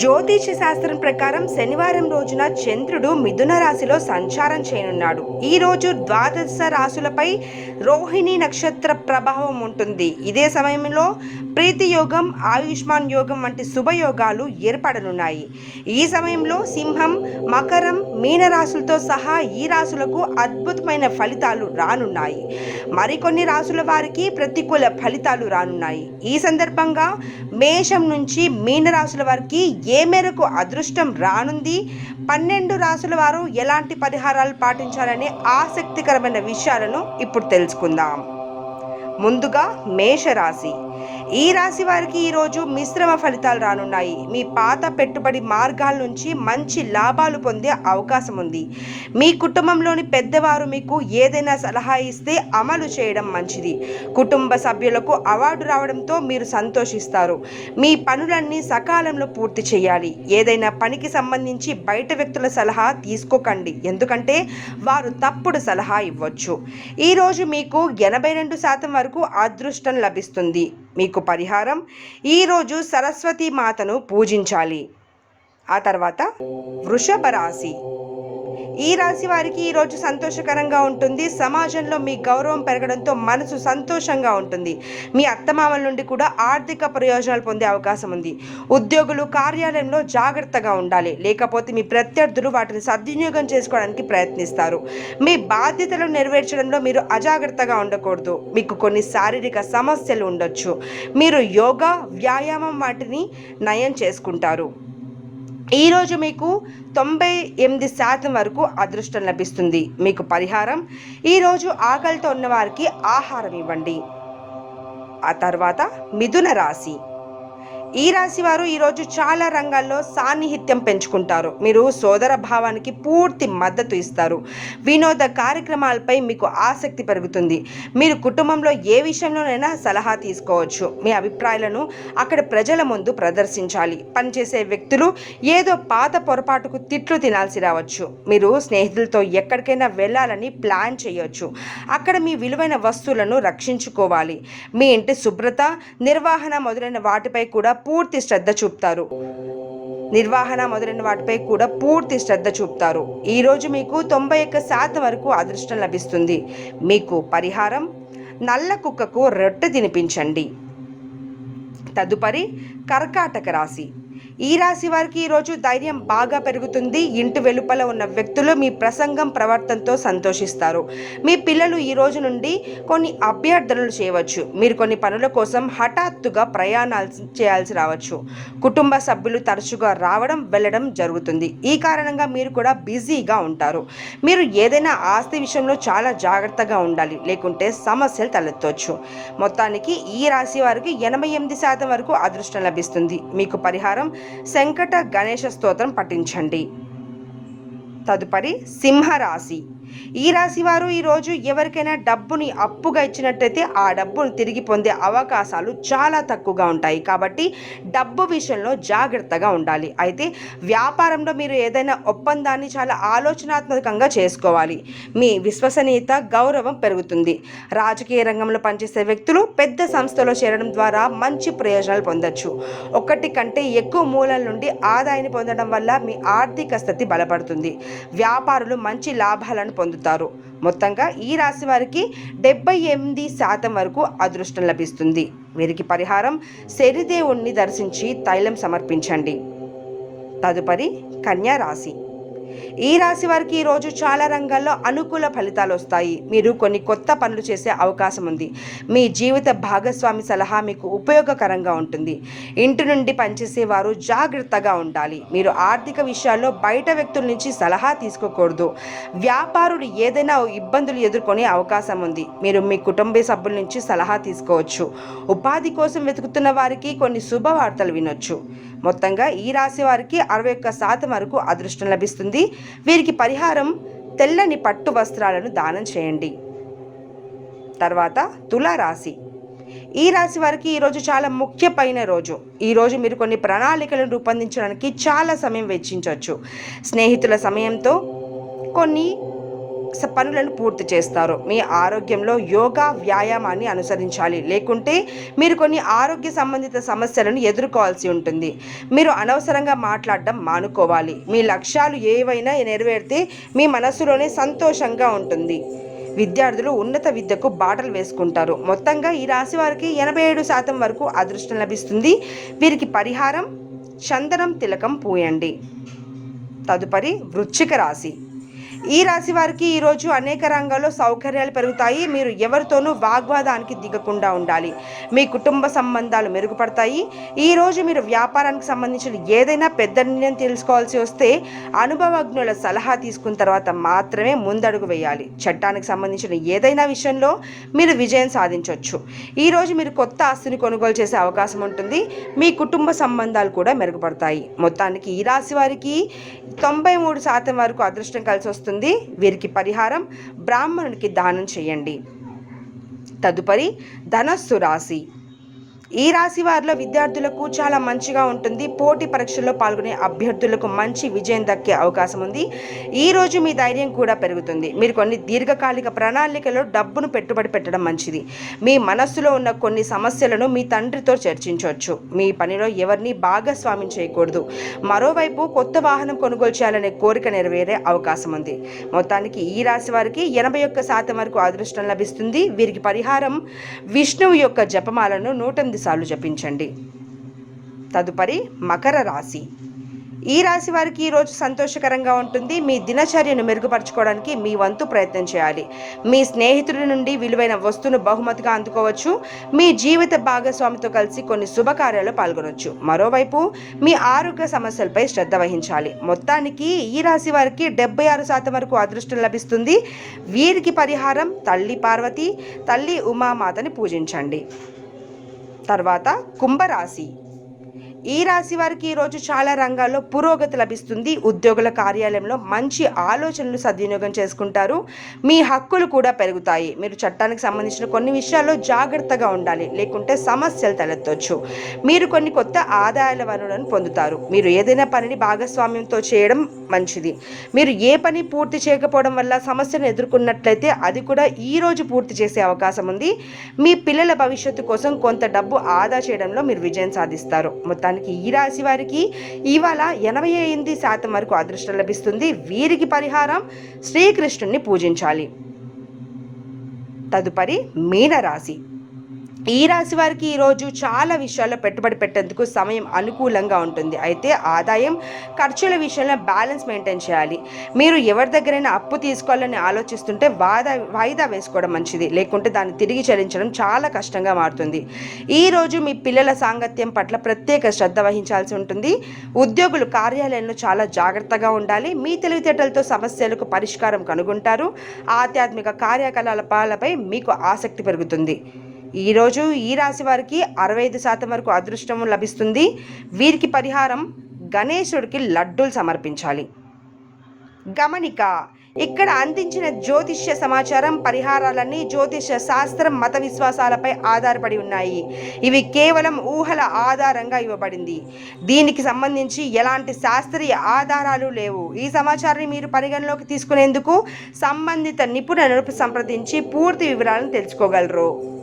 జ్యోతిష శాస్త్రం ప్రకారం శనివారం రోజున చంద్రుడు మిథున రాశిలో సంచారం చేయనున్నాడు. ఈ రోజు ద్వాదశ రాశులపై రోహిణి నక్షత్ర ప్రభావం ఉంటుంది. ఇదే సమయంలో ప్రీతి యోగం ఆయుష్మాన్ యోగం వంటి శుభయోగాలు ఏర్పడనున్నాయి. ఈ సమయంలో సింహం మకరం మీన రాశులతో సహా ఈ రాశులకు అద్భుతమైన ఫలితాలు రానున్నాయి. మరికొన్ని రాశుల వారికి ప్రతికూల ఫలితాలు రానున్నాయి. ఈ సందర్భంగా మేషం నుంచి మీన రాశుల వారికి ఏ మేరకు అదృష్టం రానుంది? పన్నెండు రాశుల వారు ఎలాంటి పరిహారాలు పాటించాలనే ఆసక్తికరమైన విషయాలను ఇప్పుడు తెలుసుకుందాం. ముందుగా మేషరాశి. ఈ రాశి వారికి ఈరోజు మిశ్రమ ఫలితాలు రానున్నాయి. మీ పాత పెట్టుబడి మార్గాల నుంచి మంచి లాభాలు పొందే అవకాశం ఉంది. మీ కుటుంబంలోని పెద్దవారు మీకు ఏదైనా సలహా ఇస్తే అమలు చేయడం మంచిది. కుటుంబ సభ్యులకు అవార్డు రావడంతో మీరు సంతోషిస్తారు. మీ పనులన్నీ సకాలంలో పూర్తి చేయాలి. ఏదైనా పనికి సంబంధించి బయట వ్యక్తుల సలహా తీసుకోకండి. ఎందుకంటే వారు తప్పుడు సలహా ఇవ్వచ్చు. ఈరోజు మీకు ఎనభై రెండు శాతం వరకు అదృష్టం లభిస్తుంది. మీకు పరిహారం. ఈరోజు సరస్వతి మాతను పూజించాలి. ఆ తర్వాత వృషభ రాశి. ఈ రాశి వారికి ఈరోజు సంతోషకరంగా ఉంటుంది. సమాజంలో మీ గౌరవం పెరగడంతో మనసు సంతోషంగా ఉంటుంది. మీ అత్తమామల నుండి కూడా ఆర్థిక ప్రయోజనాలు పొందే అవకాశం ఉంది. ఉద్యోగులు కార్యాలయంలో జాగ్రత్తగా ఉండాలి. లేకపోతే మీ ప్రత్యర్థులు వాటిని సద్వినియోగం చేసుకోవడానికి ప్రయత్నిస్తారు. మీ బాధ్యతలను నెరవేర్చడంలో మీరు అజాగ్రత్తగా ఉండకూడదు. మీకు కొన్ని శారీరక సమస్యలు ఉండొచ్చు. మీరు యోగా వ్యాయామం వాటిని నయం చేసుకుంటారు. ఈరోజు మీకు తొంభై ఎనిమిది శాతం వరకు అదృష్టం లభిస్తుంది. మీకు పరిహారం. ఈరోజు ఆకలితో ఉన్నవారికి ఆహారం ఇవ్వండి. ఆ తర్వాత మిథున రాశి. ఈ రాశి వారు ఈరోజు చాలా రంగాల్లో సాన్నిహిత్యం పెంచుకుంటారు. మీరు సోదర భావానికి పూర్తి మద్దతు ఇస్తారు. వినోద కార్యక్రమాలపై మీకు ఆసక్తి పెరుగుతుంది. మీరు కుటుంబంలో ఏ విషయంలోనైనా సలహా తీసుకోవచ్చు. మీ అభిప్రాయాలను అక్కడ ప్రజల ముందు ప్రదర్శించాలి. పనిచేసే వ్యక్తులు ఏదో పాత పొరపాటుకు తిట్లు తినాల్సి రావచ్చు. మీరు స్నేహితులతో ఎక్కడికైనా వెళ్ళాలని ప్లాన్ చేయొచ్చు. అక్కడ మీ విలువైన వస్తువులను రక్షించుకోవాలి. మీ ఇంటి శుభ్రత నిర్వహణ మొదలైన వాటిపై కూడా పూర్తి శ్రద్ధ చూపుతారు. నిర్వహణ మొదలైన వాటిపై కూడా పూర్తి శ్రద్ధ చూపుతారు. ఈరోజు మీకు తొంభై ఒక్క శాతం వరకు అదృష్టం లభిస్తుంది. మీకు పరిహారం నల్ల కుక్కకు రొట్టె తినిపించండి. తదుపరి కర్కాటక రాశి. ఈ రాశి వారికి ఈరోజు ధైర్యం బాగా పెరుగుతుంది. ఇంటి వెలుపల ఉన్న వ్యక్తులు మీ ప్రసంగం ప్రవర్తనతో సంతోషిస్తారు. మీ పిల్లలు ఈ రోజు నుండి కొన్ని అభ్యర్థనలు చేయవచ్చు. మీరు కొన్ని పనుల కోసం హఠాత్తుగా ప్రయాణాలు చేయాల్సి రావచ్చు. కుటుంబ సభ్యులు తరచుగా రావడం వెళ్ళడం జరుగుతుంది. ఈ కారణంగా మీరు కూడా బిజీగా ఉంటారు. మీరు ఏదైనా ఆస్తి విషయంలో చాలా జాగ్రత్తగా ఉండాలి. లేకుంటే సమస్యలు తలెత్తవచ్చు మొత్తానికి ఈ రాశి వారికి ఎనభై ఎనిమిది శాతం వరకు అదృష్టం లభిస్తుంది. మీకు పరిహారం శంకట గణేష స్తోత్రం పఠించండి. తదుపరి సింహరాశి. ఈ రాశి వారు ఈరోజు ఎవరికైనా డబ్బుని అప్పుగా ఇచ్చినట్టయితే ఆ డబ్బును తిరిగి పొందే అవకాశాలు చాలా తక్కువగా ఉంటాయి. కాబట్టి డబ్బు విషయంలో జాగ్రత్తగా ఉండాలి. అయితే వ్యాపారంలో మీరు ఏదైనా ఒప్పందాన్ని చాలా ఆలోచనాత్మకంగా చేసుకోవాలి. మీ విశ్వసనీయత గౌరవం పెరుగుతుంది. రాజకీయ రంగంలో పనిచేసే వ్యక్తులు పెద్ద సంస్థలో చేరడం ద్వారా మంచి ప్రయోజనాలు పొందొచ్చు. ఒకటి కంటే ఎక్కువ మూలాల నుండి ఆదాయాన్ని పొందడం వల్ల మీ ఆర్థిక స్థితి బలపడుతుంది. వ్యాపారులు మంచి లాభాలను పొందుతారు. మొత్తంగా ఈ రాశి వారికి డెబ్బై ఎనిమిది శాతం వరకు అదృష్టం లభిస్తుంది. వీరికి పరిహారం శనిదేవుణ్ణి దర్శించి తైలం సమర్పించండి. తదుపరి కన్యా రాశి. ఈ రాశి వారికి ఈరోజు చాలా రంగాల్లో అనుకూల ఫలితాలు వస్తాయి. మీరు కొన్ని కొత్త పనులు చేసే అవకాశం ఉంది. మీ జీవిత భాగస్వామి సలహా మీకు ఉపయోగకరంగా ఉంటుంది. ఇంటి నుండి పనిచేసే వారు జాగ్రత్తగా ఉండాలి. మీరు ఆర్థిక విషయాల్లో బయట వ్యక్తుల నుంచి సలహా తీసుకోకూడదు. వ్యాపారులు ఏదైనా ఇబ్బందులు ఎదుర్కొనే అవకాశం ఉంది. మీరు మీ కుటుంబ సభ్యుల నుంచి సలహా తీసుకోవచ్చు. ఉపాధి కోసం వెతుకుతున్న వారికి కొన్ని శుభవార్తలు వినొచ్చు. మొత్తంగా ఈ రాశి వారికి అరవై ఒక్క శాతం వరకు అదృష్టం లభిస్తుంది. వీరికి పరిహారం తెల్లని పట్టు వస్త్రాలను దానం చేయండి. తర్వాత తులారాశి. ఈ రాశి వారికి ఈరోజు చాలా ముఖ్యమైన రోజు. ఈరోజు మీరు కొన్ని ప్రణాళికలను రూపొందించడానికి చాలా సమయం వెచ్చించవచ్చు. స్నేహితుల సమయంతో కొన్ని పనులను పూర్తి చేస్తారు. మీ ఆరోగ్యంలో యోగా వ్యాయామాన్ని అనుసరించాలి. లేకుంటే మీరు కొన్ని ఆరోగ్య సంబంధిత సమస్యలను ఎదుర్కోవాల్సి ఉంటుంది. మీరు అనవసరంగా మాట్లాడడం మానుకోవాలి. మీ లక్ష్యాలు ఏవైనా నెరవేరితే మీ మనసులోనే సంతోషంగా ఉంటుంది. విద్యార్థులు ఉన్నత విద్యకు బాటలు వేసుకుంటారు. మొత్తంగా ఈ రాశి వారికి ఎనభై ఏడు శాతం వరకు అదృష్టం లభిస్తుంది. వీరికి పరిహారం చందనం తిలకం పూయండి. తదుపరి వృశ్చిక రాశి. ఈ రాశి వారికి ఈరోజు అనేక రంగాల్లో సౌకర్యాలు పెరుగుతాయి. మీరు ఎవరితోనూ వాగ్వాదానికి దిగకుండా ఉండాలి. మీ కుటుంబ సంబంధాలు మెరుగుపడతాయి. ఈరోజు మీరు వ్యాపారానికి సంబంధించిన ఏదైనా పెద్ద నిర్ణయం తెలుసుకోవాల్సి వస్తే అనుభవజ్ఞుల సలహా తీసుకున్న తర్వాత మాత్రమే ముందడుగు వేయాలి. చట్టానికి సంబంధించిన ఏదైనా విషయంలో మీరు విజయం సాధించవచ్చు ఈరోజు మీరు కొత్త ఆస్తిని కొనుగోలు చేసే అవకాశం ఉంటుంది. మీ కుటుంబ సంబంధాలు కూడా మెరుగుపడతాయి. మొత్తానికి ఈ రాశి వారికి తొంభై మూడు శాతం వరకు అదృష్టం కలిసి వస్తుంది. వీరికి పరిహారం. బ్రాహ్మణునికి దానం చేయండి. తదుపరి ధనస్సు రాశి. ఈ రాశి వారిలో విద్యార్థులకు చాలా మంచిగా ఉంటుంది. పోటీ పరీక్షల్లో పాల్గొనే అభ్యర్థులకు మంచి విజయం దక్కే అవకాశం ఉంది. ఈ రోజు మీ ధైర్యం కూడా పెరుగుతుంది. మీరు కొన్ని దీర్ఘకాలిక ప్రణాళికలో డబ్బును పెట్టుబడి పెట్టడం మంచిది. మీ మనస్సులో ఉన్న కొన్ని సమస్యలను మీ తండ్రితో చర్చించవచ్చు. మీ పనిలో ఎవరిని భాగస్వామ్యం చేయకూడదు. మరోవైపు కొత్త వాహనం కొనుగోలు చేయాలనే కోరిక నెరవేరే అవకాశం ఉంది. మొత్తానికి ఈ రాశి వారికి ఎనభై ఒక్క శాతం వరకు అదృష్టం లభిస్తుంది. వీరికి పరిహారం విష్ణువు యొక్క జపమాలను నూట సార్లు జపించండి. తదుపరి మకర రాశి. ఈ రాశి వారికి ఈరోజు సంతోషకరంగా ఉంటుంది. మీ దినచర్యను మెరుగుపరచుకోవడానికి మీ వంతు ప్రయత్నం చేయాలి. మీ స్నేహితుడి నుండి విలువైన వస్తువును బహుమతిగా అందుకోవచ్చు. మీ జీవిత భాగస్వామితో కలిసి కొన్ని శుభకార్యాలు పాల్గొనవచ్చు మరోవైపు మీ ఆరోగ్య సమస్యలపై శ్రద్ధ వహించాలి. మొత్తానికి ఈ రాశి వారికి డెబ్బై ఆరు శాతం వరకు అదృష్టం లభిస్తుంది. వీరికి పరిహారం తల్లి పార్వతి తల్లి ఉమామాతని పూజించండి. తర్వాత కుంభరాశి. ఈ రాశి వారికి ఈరోజు చాలా రంగాల్లో పురోగతి లభిస్తుంది. ఉద్యోగుల కార్యాలయంలో మంచి ఆలోచనలు సద్వినియోగం చేసుకుంటారు. మీ హక్కులు కూడా పెరుగుతాయి. మీరు చట్టానికి సంబంధించిన కొన్ని విషయాల్లో జాగ్రత్తగా ఉండాలి. లేకుంటే సమస్యలు తలెత్తవచ్చు మీరు కొన్ని కొత్త ఆదాయాల వనరులను పొందుతారు. మీరు ఏదైనా పనిని భాగస్వామ్యంతో చేయడం మంచిది. మీరు ఏ పని పూర్తి చేయకపోవడం వల్ల సమస్యను ఎదుర్కొన్నట్లయితే అది కూడా ఈ రోజు పూర్తి చేసే అవకాశం ఉంది. మీ పిల్లల భవిష్యత్తు కోసం కొంత డబ్బు ఆదా చేయడంలో మీరు విజయం సాధిస్తారు. మొత్తం మొత్తానికి ఈ రాశి వారికి ఇవాళ ఎనభై ఎనిమిది శాతం వరకు అదృష్టం లభిస్తుంది. వీరికి పరిహారం శ్రీకృష్ణుణ్ణి పూజించాలి. తదుపరి మీనరాశి. ఈ రాశి వారికి ఈరోజు చాలా విషయాల్లో పెట్టుబడి పెట్టేందుకు సమయం అనుకూలంగా ఉంటుంది. అయితే ఆదాయం ఖర్చుల విషయంలో బ్యాలెన్స్ మెయింటైన్ చేయాలి. మీరు ఎవరి దగ్గరైనా అప్పు తీసుకోవాలని ఆలోచిస్తుంటే వాదా వాయిదా వేసుకోవడం మంచిది. లేకుంటే దాన్ని తిరిగి చెల్లించడం చాలా కష్టంగా మారుతుంది. ఈ రోజు మీ పిల్లల సాంగత్యం పట్ల ప్రత్యేక శ్రద్ధ వహించాల్సి ఉంటుంది. ఉద్యోగులు కార్యాలయంలో చాలా జాగ్రత్తగా ఉండాలి. మీ తెలివితేటలతో సమస్యలకు పరిష్కారం కనుగొంటారు. ఆధ్యాత్మిక కార్యకలాపాలపై మీకు ఆసక్తి పెరుగుతుంది. ఈరోజు ఈ రాశి వారికి అరవై ఐదు శాతం వరకు అదృష్టం లభిస్తుంది. వీరికి పరిహారం గణేశుడికి లడ్డూలు సమర్పించాలి. గమనిక ఇక్కడ అందించిన జ్యోతిష్య సమాచారం పరిహారాలన్నీ జ్యోతిష్య శాస్త్రం మత విశ్వాసాలపై ఆధారపడి ఉన్నాయి. ఇవి కేవలం ఊహల ఆధారంగా ఇవ్వబడింది. దీనికి సంబంధించి ఎలాంటి శాస్త్రీయ ఆధారాలు లేవు. ఈ సమాచారాన్ని మీరు పరిగణలోకి తీసుకునేందుకు సంబంధిత నిపుణులను సంప్రదించి పూర్తి వివరాలను తెలుసుకోగలరు.